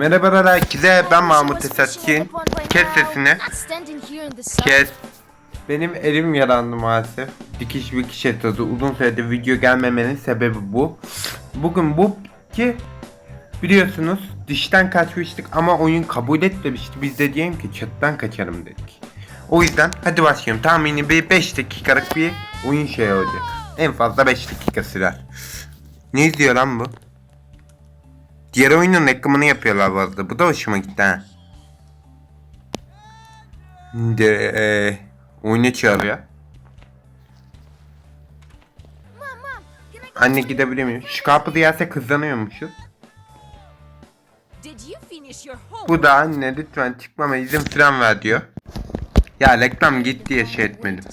Merhabalar herkese ben Mahmut Esatkin. Kes sesini. Kes. Benim elim yarandı maalesef. Dikiş dikiş etadı. Uzun süredir video gelmemenin sebebi bu. Bugün bu ki biliyorsunuz dişten kaçmıştık ama oyun kabul etmemişti. Biz de diyelim ki çatıdan kaçarım dedik. O yüzden hadi başlayalım. Tahmini bir 5 dakikalık bir oyun şey olacak. En fazla 5 dakika sürer. Ne izliyor lan bu? Diğer oyunun reklamını yapıyorlar bu arada. Bu da hoşuma gitti ha. De, e, oyuna çağırıyor. Anne gidebilir miyim? Şu kapı yerse kızlanıyormuşuz. Bu da anne lütfen çıkmama izin falan ver diyor. Ya reklam git diye şey etmedim.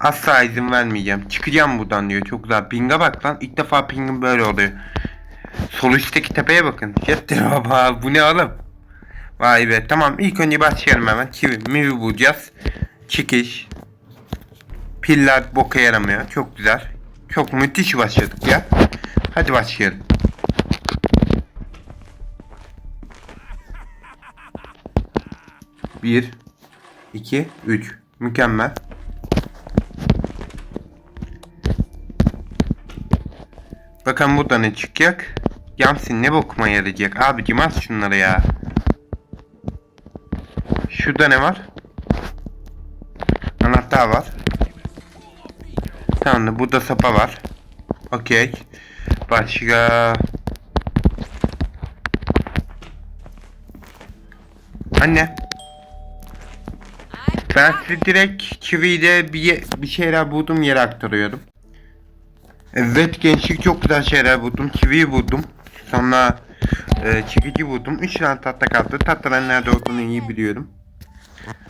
Asla izin vermeyeceğim. Çıkacağım buradan diyor. Çok güzel. Ping'e bak lan. İlk defa ping'im böyle oluyor. Sol üstteki tepeye bakın. Yeter baba. Bu ne oğlum? Vay be. Tamam. ilk önce başlayalım hemen. Kivi, mivi bulacağız. Çıkış. Piller boka yaramıyor. Çok güzel. Çok müthiş başladık ya. Hadi başlayalım. Bir, iki, üç. Mükemmel. Bakalım burada ne çıkacak? Yamsin ne bokuma yarayacak? Abicim az şunları ya. Şurada ne var? Anahtar var. Tamam burada sapa var. Okey. Başka... Anne. Ben size direkt çiviyle bir, bir şeyler buldum yere aktarıyorum. Evet gençlik çok güzel şeyler buldum. Çiviyi buldum. Sonra e, çekici buldum. 3 tane tahta kaldı. Tahtaların nerede olduğunu iyi biliyorum.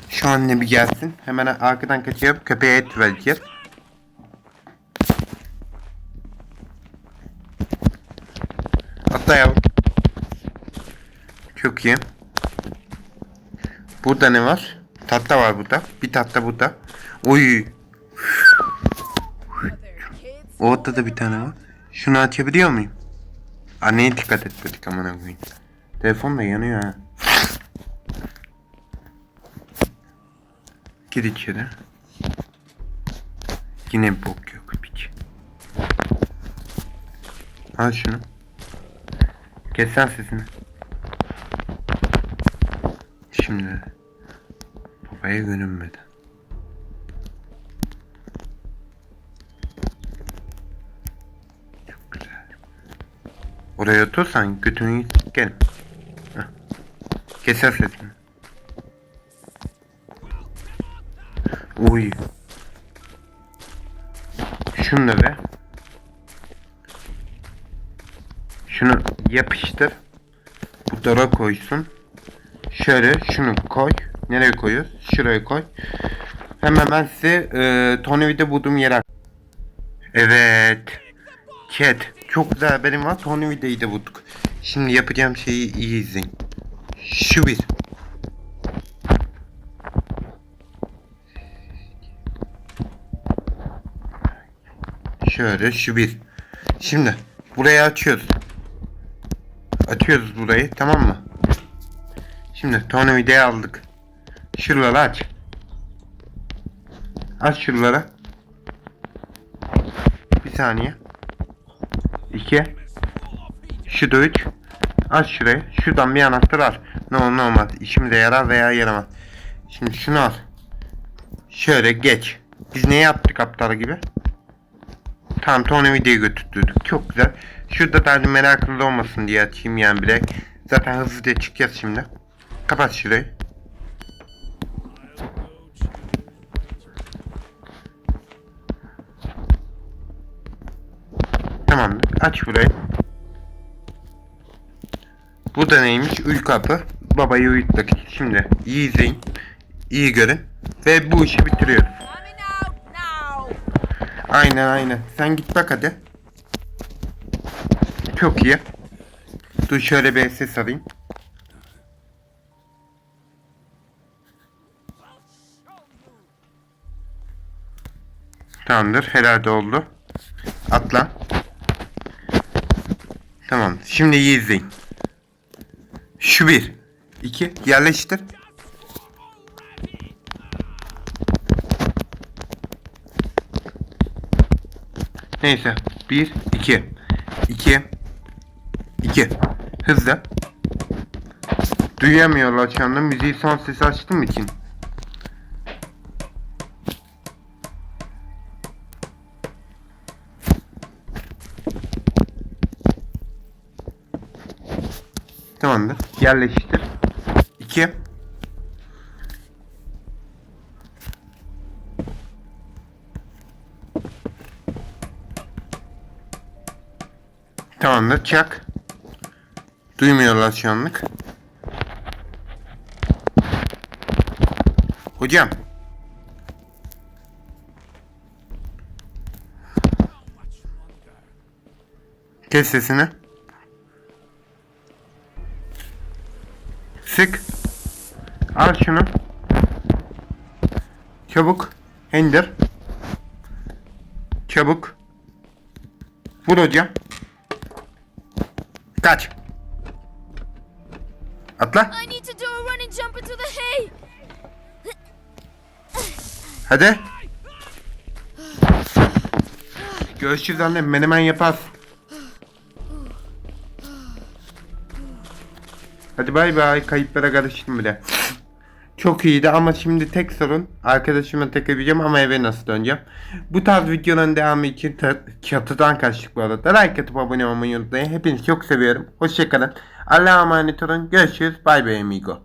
Şu an ne bir gelsin. Hemen arkadan kaçıp köpeğe et vereceğiz. Atla yavrum. Çok iyi. Burada ne var? Tahta var burada. Bir tahta burada. Oy. Orada da bir tane var. Şunu açabiliyor muyum? Anneye dikkat et dedik amına koyayım. Telefon da yanıyor ha. Gir içeri. Yine bir bok yok piç. Al şunu. Kes sen sesini. Şimdi babaya görünmeden. Oraya otursan götünü gel. Keser sesini. Uy. Şunu da ver. Şunu yapıştır. Bu dara koysun. Şöyle şunu koy. Nereye koyuyoruz? Şuraya koy. Hemen ben size e, tornavida bulduğum yere Evet. Chat. Çok güzel haberim var. Tornavidayı da bulduk. Şimdi yapacağım şeyi iyi izleyin. Şu bir. Şöyle şu bir. Şimdi burayı açıyoruz. Açıyoruz burayı tamam mı? Şimdi tornavidayı aldık. Şuraları aç. Aç şuraları. Bir saniye. İki. Şu da üç. Aç şurayı. Şuradan bir anahtar al. Ne olur ne olmaz. İşimize yarar veya yaramaz. Şimdi şunu al. Şöyle geç. Biz ne yaptık aptal gibi? Tamam tornavidayı götürdük. Çok güzel. Şurada da hani meraklı olmasın diye açayım yani bile. Zaten hızlıca çıkacağız şimdi. Kapat şurayı. Tamamdır. Aç burayı. Bu da neymiş? Ül kapı. Babayı uyuttuk. Şimdi iyi izleyin. iyi görün. Ve bu işi bitiriyoruz. Aynen aynen. Sen git bak hadi. Çok iyi. Dur şöyle bir ses alayım. Tamamdır. Herhalde oldu. Atla. Tamam. Şimdi iyi izleyin. Şu bir. İki. Yerleştir. Neyse. Bir. iki. İki. İki. Hızlı. Duyamıyorlar şu anda. Müziği son sesi açtığım için. Tamamdır. Yerleştir. 2 Tamamdır. Çak. Duymuyorlar şu anlık. Hocam. Kes sesini. Sık. Al şunu. Çabuk. İndir. Çabuk. Vur hocam. Kaç. Atla. Hadi. Görüşürüz annem. Menemen yaparsın. Hadi bay bay. Kayıplara karıştım bile. Çok iyiydi ama şimdi tek sorun arkadaşıma tek edeceğim ama eve nasıl döneceğim. Bu tarz videoların devamı için çatıdan kaçtık bu arada. Like atıp abone olmayı unutmayın. Hepinizi çok seviyorum. Hoşçakalın. Allah'a emanet olun. Görüşürüz. Bay bay amigo.